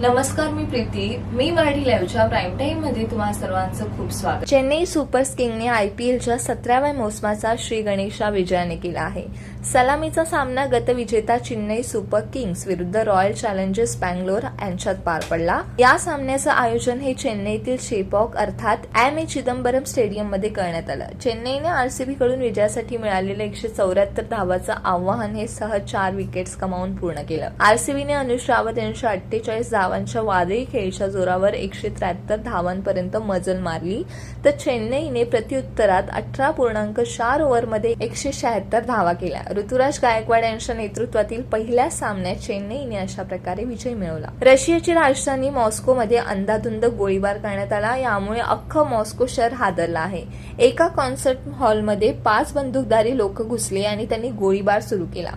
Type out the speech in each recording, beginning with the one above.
नमस्कार मी प्रीती. मी मराठी लाईव्हच्या प्राईम टाईममध्ये तुम्हा सर्वांचं खूप स्वागत. चेन्नई सुपर्स किंगने आयपीएलच्या सतराव्या मोसमाचा श्री गणेशा विजयाने केला आहे. सलामीचा सामना गतविजेता चेन्नई सुपर किंग्स विरुद्ध रॉयल चॅलेंजर्स बँगलोर यांच्यात पार पडला. या सामन्याचं आयोजन हे चेन्नईतील शेपॉक अर्थात एम ए चिदंबरम स्टेडियममध्ये करण्यात आलं. चेन्नईने आरसीबी कडून विजयासाठी मिळालेलं एकशे चौऱ्याहत्तर धावाचं आव्हान हे सहज चार विकेट्स कमावून पूर्ण केलं. आरसीबीने अनुज रावत यांच्या अठ्ठेचाळीस धावांच्या वादळी खेळीच्या जोरावर एकशे त्र्याहत्तर धावांपर्यंत मजल मारली. तर चेन्नईने प्रत्युत्तरात अठरा पूर्णांक चार ओव्हरमध्ये एकशे शहात्तर धावा केल्या. ऋतुराज गायकवाड यांच्या नेतृत्वातील पहिल्या सामन्यात चेन्नईने अशा प्रकारे विजय मिळवला. रशियाची राजधानी मॉस्कोमध्ये अंधाधुंद गोळीबार करण्यात आला. यामुळे अख्खं मॉस्को शहर हादरलं आहे. एका कॉन्सर्ट हॉलमध्ये पाच बंदूकधारी लोक घुसले आणि त्यांनी गोळीबार सुरू केला.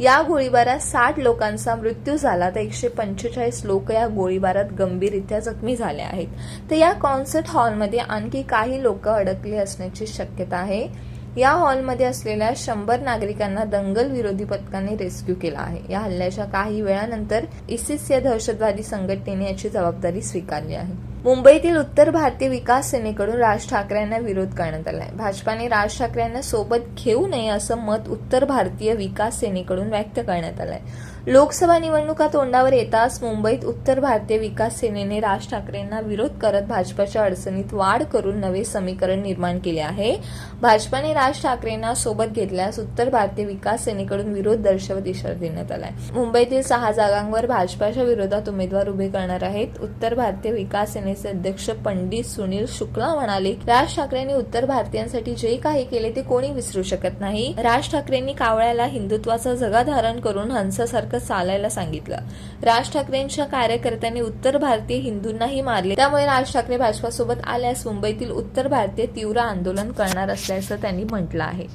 या गोळीबारात साठ लोकांचा मृत्यू झाला तर एकशे पंचेचाळीस लोक या गोळीबारात गंभीररित्या जखमी झाले आहेत. तर या कॉन्सर्ट हॉलमध्ये आणखी काही लोक अडकली असण्याची शक्यता आहे. या हॉलमध्ये असलेल्या शंभर नागरिकांना दंगल विरोधी पथकाने रेस्क्यू केला आहे. या हल्ल्याच्या काही वेळानंतर इसिस या दहशतवादी संघटनेने याची जबाबदारी स्वीकारली आहे. मुंबईतील उत्तर भारतीय विकास सेनेकडून राज ठाकरे यांना विरोध करण्यात आला आहे भाजपाने राज ठाकरे यांना सोबत घेऊ नये असं मत उत्तर भारतीय विकास सेनेकडून व्यक्त करण्यात आलं आहे लोकसभा निवडणुका तोंडावर येताच मुंबईत उत्तर भारतीय विकास सेनेने राज ठाकरेंना विरोध करत भाजपाच्या अडचणीत वाढ करून नवे समीकरण निर्माण केले आहे. भाजपाने राज ठाकरेंना सोबत घेतल्यास उत्तर भारतीय विकास सेनेकडून विरोध दर्शवत इशारा देण्यात आलाय. मुंबईतील सहा जागांवर भाजपाच्या विरोधात उमेदवार उभे करणार आहेत. उत्तर भारतीय विकास सेनेचे अध्यक्ष पंडित सुनील शुक्ला म्हणाले राज ठाकरेंनी उत्तर भारतीयांसाठी जे काही केले ते कोणी विसरू शकत नाही. राज ठाकरेंनी कावळ्याला हिंदुत्वाचा जगा धारण करून हंसासारखं चालायला सांगितलं. राज ठाकरेंच्या कार्यकर्त्यांनी उत्तर भारतीय हिंदूंनाही मारले. त्यामुळे राज ठाकरे भाजपासोबत आल्यास मुंबईतील उत्तर भारतीय तीव्र आंदोलन करणार असल्याचं त्यांनी म्हटलं आहे.